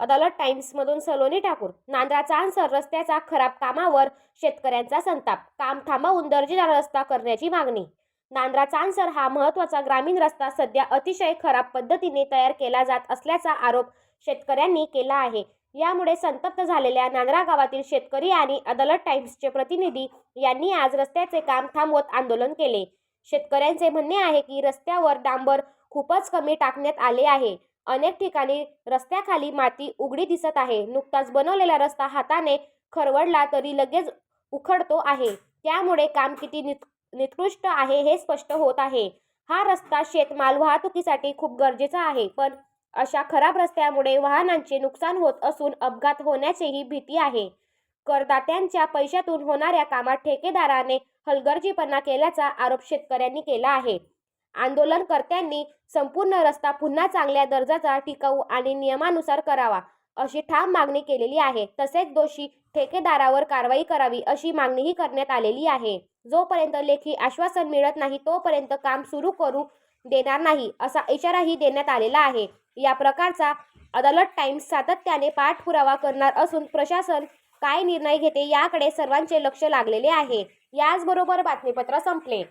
अदालत टाइम्समधून सलोनी ठाकूर. नांद्राचा आन्सर रस्त्याचा खराब कामावर शेतकऱ्यांचा संताप. काम थांबवून दर्जेदार रस्ता करण्याची मागणी. नांद्रा चांसर हा महत्त्वाचा ग्रामीण रस्ता सध्या अतिशय खराब पद्धतीने तयार केला जात असल्याचा आरोप शेतकऱ्यांनी केला आहे. यामुळे संतप्त झालेल्या नांद्रा गावातील शेतकरी आणि अदालत टाइम्सचे प्रतिनिधी यांनी आज रस्त्याचे काम थांबवत आंदोलन केले. शेतकऱ्यांचे म्हणणे आहे की रस्त्यावर डांबर खूपच कमी टाकण्यात आले आहे. अनेक ठिकाणी रस्त्याखाली माती उघडी दिसत आहे. नुकताच बनवलेला रस्ता हाताने खरवडला तरी लगेच उखडतो आहे. त्यामुळे काम किती नित निकृष्ट आहे हे स्पष्ट होत आहे. हा रस्ता शेतमाल वाहतुकीसाठी खूप गरजेचा आहे पण अशा खराब रस्त्यामुळे वाहनांचे नुकसान होत असून अपघात होण्याचीही भीती आहे. करदात्यांच्या पैशातून होणाऱ्या कामात ठेकेदाराने हलगर्जीपणा केल्याचा आरोप शेतकऱ्यांनी केला आहे. आंदोलनकर्त्यांनी संपूर्ण रस्ता पुन्हा चांगल्या दर्जाचा टिकाऊ आणि नियमानुसार करावा अशी ठाम मागणी केलेली आहे. तसेच दोषी ठेकेदारावर कारवाई करावी अशी मागणीही करण्यात आलेली आहे. जोपर्यंत लेखी आश्वासन मिळत नाही तोपर्यंत काम सुरू करू देणार नाही असा इशाराही देण्यात आलेला आहे. या प्रकारचा अदालत टाइम्स सातत्याने पाठपुरावा करणार असून प्रशासन काय निर्णय घेते याकडे सर्वांचे लक्ष लागलेले आहे. याचबरोबर बातमीपत्र संपले.